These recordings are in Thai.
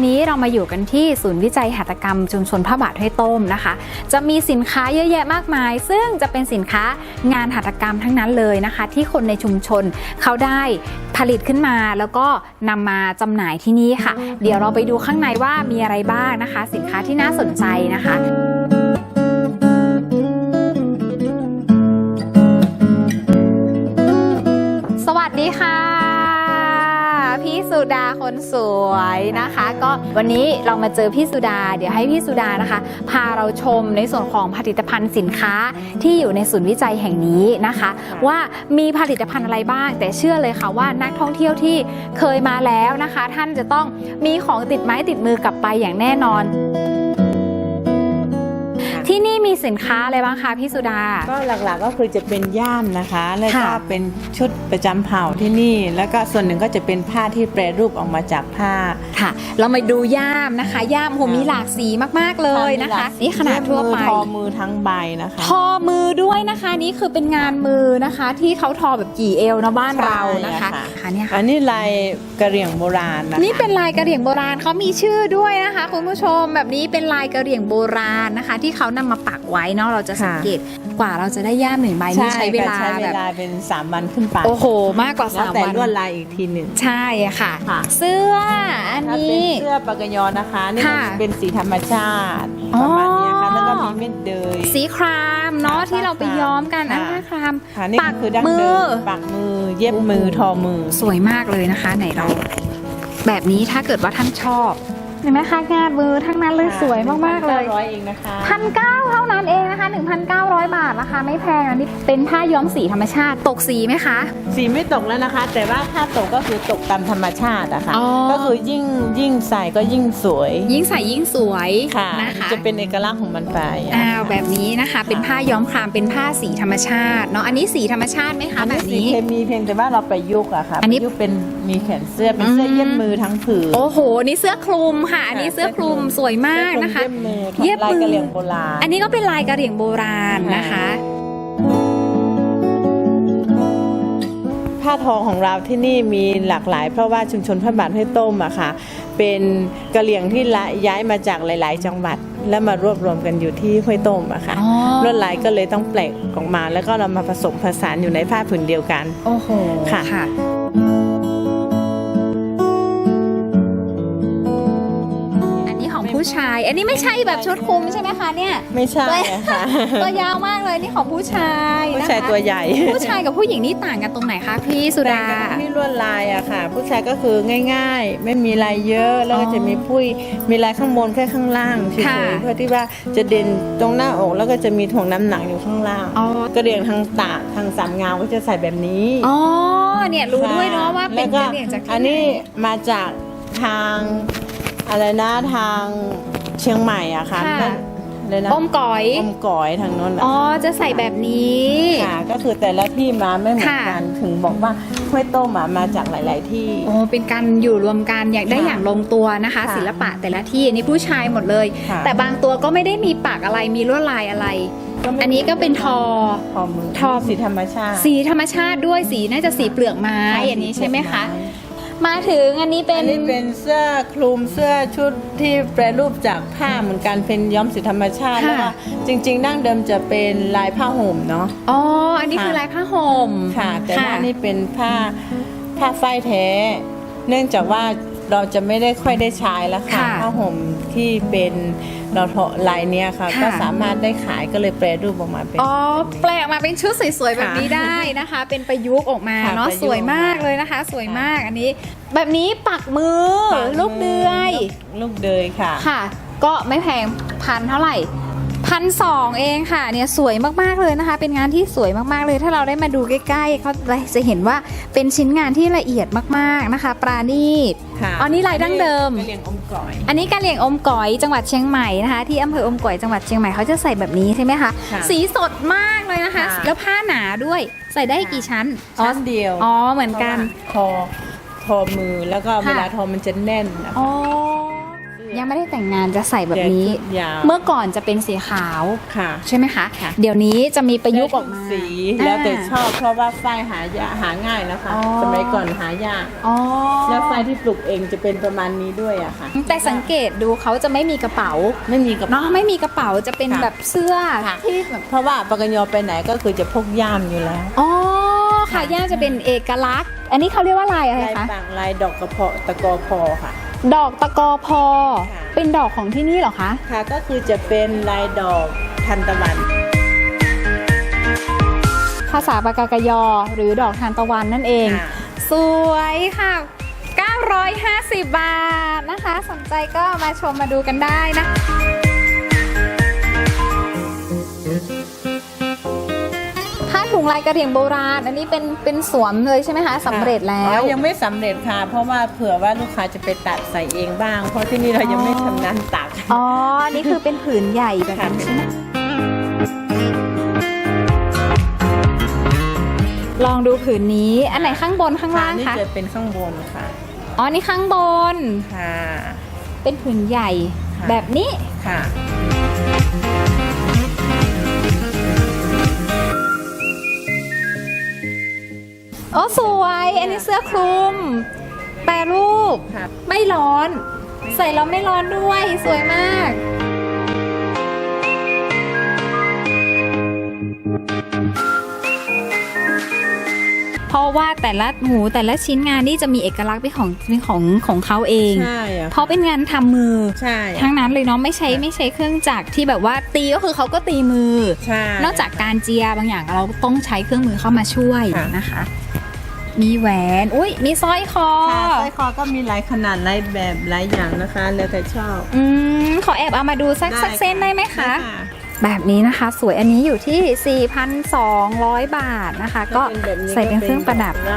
นนี้เรามาอยู่กันที่ศูนย์วิจัยหัตถกรรมชุมชนผ้าบาทห้วยต้มนะคะ จะมีสินค้าเยอะแยะมากมาย ซึ่งจะเป็นสินค้างานหัตถกรรมทั้งนั้นเลยนะคะ ที่คนในชุมชนเขาได้ผลิตขึ้นมาแล้วก็นำมาจำหน่ายที่นี่ค่ะ เดี๋ยวเราไปดูข้างในว่ามีอะไรบ้างนะคะ สินค้าที่น่าสนใจนะคะสวัสดีค่ะ พี่สุดาคนสวยนะคะ ก็วันนี้เรามาเจอพี่สุดา เดี๋ยวให้พี่สุดานะคะ พาเราชมในส่วนของผลิตภัณฑ์สินค้าที่อยู่ในศูนย์วิจัยแห่งนี้นะคะ ว่ามีผลิตภัณฑ์อะไรบ้าง แต่เชื่อเลยค่ะว่านักท่องเที่ยวที่เคยมาแล้วนะคะ ท่านจะต้องมีของติดไม้ติดมือกลับไปอย่างแน่นอน ที่นี่มีสินค้าอะไรบ้างคะพี่สุดา ก็หลักๆก็คือจะเป็นย่ามนะคะ แล้วก็ค่ะ เป็นชุดประจำเผ่าที่นี่ แล้วก็ส่วนหนึ่งก็จะเป็นผ้าที่แปรรูปออกมาจากผ้า ค่ะ เรามาดูย่ามนะคะ ย่ามโหมีหลากสีมากๆเลยนะคะ นี่ขนาดทั่วไป ทอมือทั้งใบนะคะ ทอมือด้วยนะคะ นี่คือเป็นงานมือนะคะ ที่เขาทอแบบกี่เอวนะบ้านเรานะคะใช่ค่ะ ค่ะเนี่ยค่ะ อันนี้ลายกระเหรี่ยงโบราณนะคะนี่เป็นลายกระเหรี่ยงโบราณเขามีชื่อด้วยนะคะ คุณผู้ชมแบบนี้เป็นลายกระเหรี่ยงโบราณนะคะ ที่เขานำมาปักไว้เนาะเราจะสังเกตกว่าเราจะได้ย่ามหนึ่งใบนี่ใช้เวลาใช้เวแบบลาเป็น 3 วันขึ้นไปโอ้โห มากกว่าแล้วสามแต่วันลวดลายอีกทีหนึ่งใช่ค่ะค่ะเสื้ออันถ้าเป็นนี้เสื้อปากกยอนะคะนี่ค่ะเป็นสีธรรมชาติอ๋ปอระมาณนี้ค่ะแล้วก็มีเม็ดเดยสีครามเนาะค่ะที่เราไปย้อมกันค่ะอะครามค่ะนี่ปักคือดั้งมืเดิอมปักมือเย็บมือทอมือสวยมากเลยนะคะ ไหนเราแบบนี้ถ้าเกิดว่าท่านชอบ เห็นไหมคะงานมือทั้งนั้นเลยสวยมากๆเลยร้อยเองนะคะพันเก้าเท่านั้นเองนะคะ 1,900 บาทราคาไม่แพงอันนี้เป็นผ้าย้อมสีธรรมชาติ ตกสีไหมคะ สีไม่ตกแล้วนะคะ แต่ว่าถ้าตกก็คือตกตามธรรมชาติอะค่ะ อ๋อ ก็คือยิ่งยิ่งใส่ก็ยิ่งสวยยิ่งใส่ยิ่งสวยค่ะ นะคะจะเป็นเอกลักษณ์ของมันไปะอ้าวแบบนี้นะคะ เป็นผ้าย้อมครามเป็นผ้าสีธรรมชาติเนาะอันนี้สีธรรมชาติไหมคะ อันแบนี้บสีนี้ เคมีเพียงแต่ว่าเราไปยุกอะค่ะอันนี้ ประยุกต์เป็น มีแขนเสื้อเป็นเสื้อเย็บมือทั้งผืน โอ้โห นี่เสื้อคลุมค่ะ อันนี้เสื้อคลุมสวยมากนะคะ เย็บมือเย็บลายมือกระเหลี่ยงโบราณ อันนี้ก็เป็นลายกระเหรี่ยงโบราณนะคะ ผ้าทอของเราที่นี่มีหลากหลาย เพราะว่าชุมชนผ้าบาทห้วยต้มอะค่ะ เป็นกะเหลี่ยงที่ละย้ายมาจากหลาย ๆ จังหวัดแล้วมารวบรวมกันอยู่ที่ห้วยต้มอะค่ะอ๋อลวดลายก็เลยต้องแปลกออกมา แล้วก็เรามาผสมผสานอยู่ในผ้าผืนเดียวกัน โอ้โห ค่ะ ผู้ชาย อันนี้ไม่ใช่แบบชุดคลุมใช่ไหมคะเนี่ย ไม่ใช่อะค่ะ ตัวยาวมากเลยนี่ของผู้ชายผู้นะคะชายตัวใหญ่ ผู้ชายกับผู้หญิงนี่ต่างกันตรงไหนคะพี่สุดาแต่ที่ลวดลายอะค่ะ ผู้ชายก็คือง่าย ๆ ไม่มีลายเยอะแล้วก็จะมีพุ้ยมีลายข้างบนแค่ข้างล่างเฉค่ะยๆเพื่อที่ว่าจะเด่นตรงหน้าอกแล้วก็จะมีถ่วงน้ำหนักอยู่ข้างล่างอ๋อกระเหรียงทางตากทางสามเงาก็จะใส่แบบนี้อ๋อเนี่ยรู้ด้วยเนาะว่าเป็นแล้วกระเหรี่ยงจากที่อันนี้มาจากทาง อะไรนะทางเชียงใหม่อะค่ะค่ะนั่นเลยนะอมก๋อย อมก๋อยทางโน้นอะอ๋อ จะใส่แบบนี้ ค่ะก็คือแต่ละที่มาไม่เหมือนค่ะกัน ถึงบอกว่าห้วยต้มอะมาจากหลาย ๆ ที่ โอ้เป็นการอยู่รวมกันอยากได้ค่ะอย่างลงตัวนะคะ ค่ะศิลปะแต่ละที่อันนี้ผู้ชายหมดเลย ค่ะ แต่บางตัวก็ไม่ได้มีปักอะไรมีลวดลายอะไร ไม่อันนี้ก็เป็นทอ ทอมือทอ สีธรรมชาติ สีธรรมชาติด้วยสีน่าจะสีเปลือกไม้ค่ะอันนี้ใช่ไหมคะสีเปลือกไม้มาถึงอันนี้เป็อันน นี้เป็นเสื้อคลุมเสื้อชุดที่แปรรูปจากผ้าเหมือนกันเป็นย้อมสีธรรมชาติค่ะ แล้วก็จริงๆ ดั้งเดิมจะเป็นลายผ้าห่มเนาะ อ๋อ อันนี้ค่ะคือลายผ้าห่มค่ะ แต่ว่าค่ะนี่เป็นผ้าผ้าฝ้ายแท้ เนื่องจากว่าเราจะไม่ได้ค่อยได้ใช้แล้วค่ะ ค่ะ ผ้าห่มที่เป็น เราทอลายเนี้ยค่ะ ค่ะ ก็สามารถได้ขายก็เลยแปรรูปออกมาเป็น อ๋อแปลออกมาเป็นชุดสวยๆแบบนี้ได้นะคะ เป็นประยุกต์ออกมาค่ะเนาะประยุกต์สวยมากเลยนะคะ สวยมากอันนี้ แบบนี้ปักมือปากมืลูกเดือยลูกเดยค่ะ ค่ะ ก็ไม่แพงพันเท่าไหร่ พันสองเองค่ะเนี่ยสวยมากๆเลยนะคะ เป็นงานที่สวยมากๆเลย ถ้าเราได้มาดูใกล้ๆเขาจะเห็นว่าเป็นชิ้นงานที่ละเอียดมากๆนะคะ ปราณีตค่ะอันนี้ลายดั้งเดิมกระเหลี่ยงอมก่อยอันนี้การเลี้ยงอมก๋อยจังหวัดเชียงใหม่นะคะที่อำเภออมก๋อยจังหวัดเชียงใหม่เขาจะใส่แบบนี้ใช่ไหมคะค่ะสีสดมากเลยนะคะค่ะแล้วผ้าหนาด้วยใส่ได้กี่ชั้นอ๋อชั้นเดียวอ๋อเหมือนกันทอทอมือแล้วก็ค่ะเวลาทอมันจะแน่นนะคะอ๋อเสื้อ ยังไม่ได้แต่งงานจะใส่แบบนี้ชุดยาวเมื่อก่อนจะเป็นสีขาวค่ะใช่ไหมคะค่ะเดี๋ยวนี้จะมีประยุกต์ออกมาสีแล้วแต่ชอบเพราะว่าฝ้ายหายากหาง่ายนะคะอ๋อสมัยก่อนหายากอ๋อแล้วฝ้ายที่ปลูกเองจะเป็นประมาณนี้ด้วยอะค่ะ แต่สังเกตดูเขาจะไม่มีกระเป๋าไม่มีกับเนาะไม่มีกระเป๋าจะเป็นค่ะแบบเสื้อค่ะที่แบบเพราะว่าปากกยอไปไหนก็คือจะพกย่ามอยู่แล้วอ๋อค่ะย่าจะเป็นเอกลักษณ์ อันนี้เขาเรียกว่าลายอะไรลายคะปางลายดอกกระเพาะตะกอพอค่ะ ดอกตะกอพอ ค่ะ เป็นดอกของที่นี่เหรอคะ ค่ะก็คือจะเป็นลายดอกทันตะวัน ภาษาปากกากยอ หรือดอกทานตะวันนั่นเอง ค่ะ สวยค่ะ 950 บาทนะคะ สนใจก็มาชมมาดูกันได้นะผ้า ถุงลายกระเหรี่ยงโบราณ อันนี้เป็นเป็นสวมเลยใช่ไหมคะสำเร็จแล้อ๋วอยังไม่สำเร็จค่ะ เพราะว่าเผื่อว่าลูกค้าจะไปตัดใส่เองบ้าง เพราะที่นี่เรายังไม่ชำนาญตัดอ๋อนี่คือเป็นผืนใหญ่แบบนี้ใช่ไหมลองดูผืนนี้อันไหนข้างบนข้างล่างนี่คะจะเป็นข้างบนค่ะอ๋อนี่ข้างบน ค่ะ เป็นผืนใหญ่ค่ะ แบบนี้ ค่ะ โอ้สวย อันนี้เสื้อคลุม แปรรูปค่ะไม่ร้อน ใส่แล้วไม่ร้อนด้วย สวยมาก เพราะว่าแต่ละหมูแต่ละชิ้นงานนี่จะมีเอกลักษณ์เป็นของเป็นของของเขาเอง ใช่อะเพราะเป็นงานทำมือ ใช่ทั้งนั้นเลยเนาะไม่ใช้ไม่ใช้เครื่องจักรที่แบบว่าตีก็คือเขาก็ตีมือ ใช่ นอกจากการเจียบางอย่างเราต้องใช้เครื่องมือเข้ามาช่วยค่ะ นะคะ มีแหวน อุ้ยมีสร้อยคอ ค่ะสร้อยคอก็มีหลายขนาดหลายแบบหลายอย่างนะคะ แล้วแต่ชอบ อืม ขอแอบเอามาดูสักสักเส้นได้ไหมคะได้แบบนี้นะคะ สวยอันนี้อยู่ที่ 4,200 บาทนะคะ ก็ถ้าแบบใส่เป็นเครื่องประดับ ก็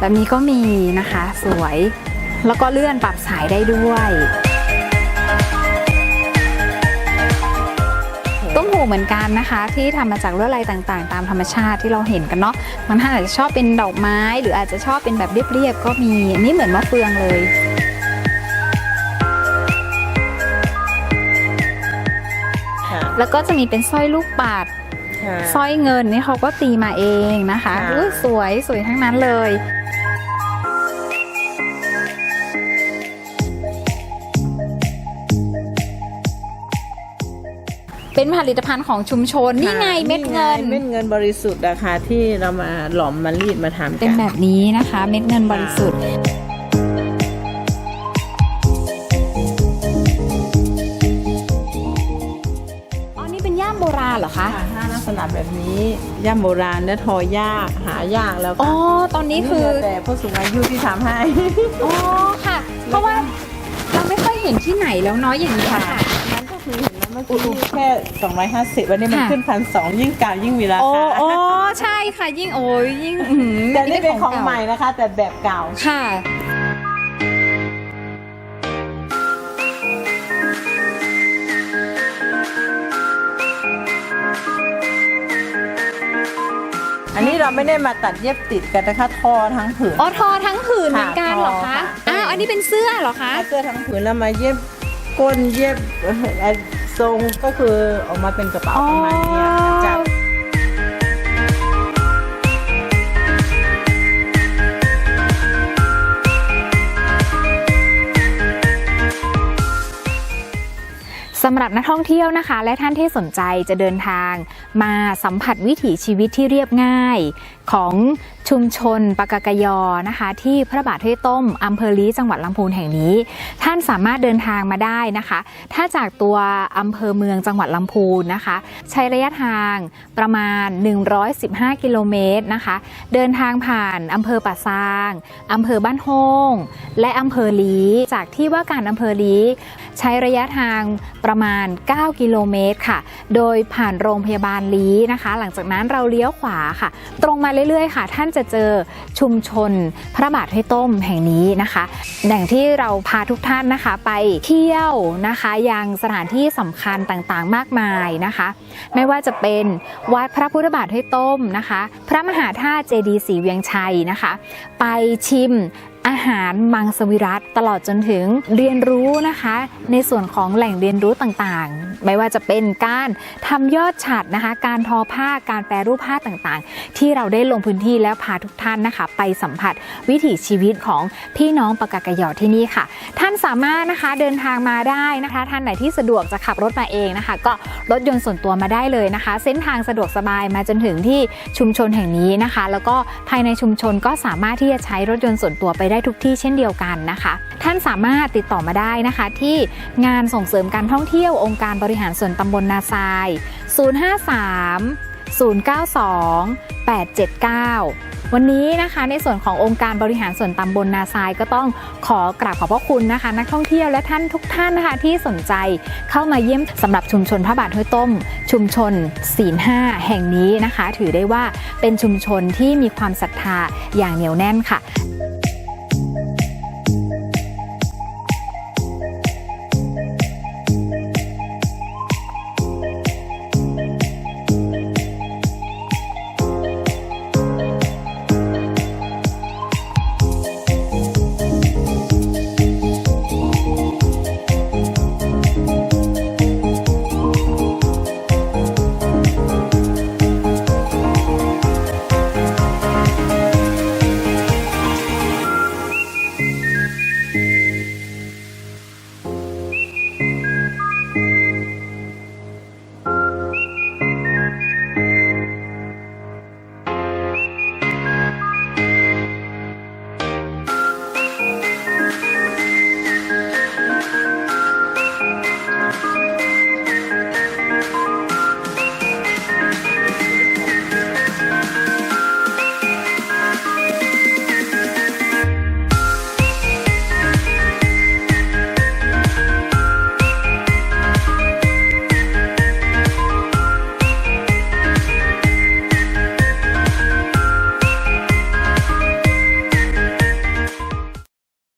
แบบนี้ก็มีนะคะ สวย แล้วก็เลื่อนปรับสายได้ด้วย ตุ้มหูเหมือนกันนะคะ ที่ทำมาจากลวดลายต่างๆ ตามธรรมชาติที่เราเห็นกันเนาะบางท่านอาจจะชอบเป็นดอกไม้ หรืออาจจะชอบเป็นแบบเรียบๆก็มีอันนี้เหมือนมะเฟืองเลยค่ะแล้วก็จะมีเป็นสร้อยลูกปัดค่ะสร้อยเงินนี่เขาก็ตีมาเองนะคะค่ะอุ้ยสวยสวยทั้งนั้นเลย เป็นผลิตภัณฑ์ของชุมชนนี่ไงเม็ดเงิน เม็ดเงินบริสุทธิ์นะคะที่เรามาหลอมมารีดมาทำกันเป็นแบบนี้นะคะ เม็ดเงินบริสุทธิ์อ๋อนี่เป็นย่ามโบราณเหรอคะ ค่ะถ้าลักษณะแบบนี้ย่ำโบราณและทอยากหายากแล้วอ๋อค่ะตอนนี้คือแล้วแต่ผู้สูงอายุที่ทำให้ อ๋อค่ะ เพราะว่าเราไม่ค่อยเห็นที่ไหนแล้วเนาะอย่างนี้ยค่ะนั้นก็ คือเห็นแล้วเมื่อกี้แค่250 วันนี้มันค่ะ ขึ้นพันสองยิ่งเก่ายิ่งมีราโอ้คาโอ้ใช่ค่ะยิ่งโอ้ยยิ่งอื้อหือแต่นี่เป็นของก่าใหม่นะคะ แต่แบบเก่า ค่ะ อันนี้เราไม่ได้มาตัดเย็บติดกันนะคะทอทั้งผืน อ๋อทอทั้งผืนเหมือนกันเหรอค่ะคะทอค่ะ อ้าวอันนี้เป็นเสื้อเหรอคะ เอาเสื้อทั้งผืนแล้วมาเย็บ ก้นเย็บเอ่อทรงก็คือออกมาเป็นกระเป๋าประมาณเนี้ยค่ะจากสำหรับนักท่องเที่ยวนะคะ และท่านที่สนใจจะเดินทาง มาสัมผัสวิถีชีวิตที่เรียบง่ายของ ชุมชนปากากยอนะคะ ที่พระบาทห้วยต้มอำเภอลีจังหวัดลำพูนแห่งนี้ ท่านสามารถเดินทางมาได้นะคะ ถ้าจากตัวอำเภอเมืองจังหวัดลำพูนนะคะ ใช้ระยะทางประมาณ 115 กิโลเมตรนะคะ เดินทางผ่านอำเภอป่าซางอำเภอบ้านโฮงและอำเภอลีจากที่ว่าการอำเภอลีใช้ระยะทางประมาณ 9 กิโลเมตรค่ะ โดยผ่านโรงพยาบาลลีนะคะ หลังจากนั้นเราเลี้ยวขวาค่ะ ตรงมาเรื่อยๆค่ะ ท่านจะเจอชุมชนพระบาทห้วยต้มแห่งนี้นะคะอย่างที่เราพาทุกท่านนะคะไปเที่ยวนะคะยังสถานที่สำคัญต่างๆ มากมายนะคะ ไม่ว่าจะเป็นวัดพระพุทธบาทห้วยต้มนะคะ พระมหาธาตุเจดีย์ศรีเวียงชัยนะคะ ไปชิม อาหารมังสวิรัตตลอดจนถึงเรียนรู้นะคะ ในส่วนของแหล่งเรียนรู้ต่างๆ ไม่ว่าจะเป็นการทำยอดฉัดนะคะ การทอผ้าการแปรรูปผ้าต่างๆ ที่เราได้ลงพื้นที่แล้วพาทุกท่านนะคะ ไปสัมผัสวิถีชีวิตของพี่น้องปากากยอที่นี่ค่ะ ท่านสามารถนะคะเดินทางมาได้นะคะ ท่านไหนที่สะดวกจะขับรถมาเองนะคะ ก็รถยนต์ส่วนตัวมาได้เลยนะคะ เส้นทางสะดวกสบายมาจนถึงที่ชุมชนแห่งนี้นะคะ แล้วก็ภายในชุมชนก็สามารถที่จะใช้รถยนต์ส่วนตัวไปได้ทุกที่เช่นเดียวกันนะคะ ท่านสามารถติดต่อมาได้นะคะ ที่งานส่งเสริมการท่องเที่ยวองค์การบริหารส่วนตำบลนาทราย 053 092 879วันนี้นะคะในส่วนขององค์การบริหารส่วนตำบลนาทรายก็ต้องขอกราบขอบพระคุณนะคะ นักท่องเที่ยวและท่านทุกท่านนะคะที่สนใจเข้ามาเยี่ยมสำหรับชุมชนพระบาทห้วยต้ม ชุมชนศีลห้าแห่งนี้นะคะ ถือได้ว่าเป็นชุมชนที่มีความศรัทธาอย่างเหนียวแน่นค่ะ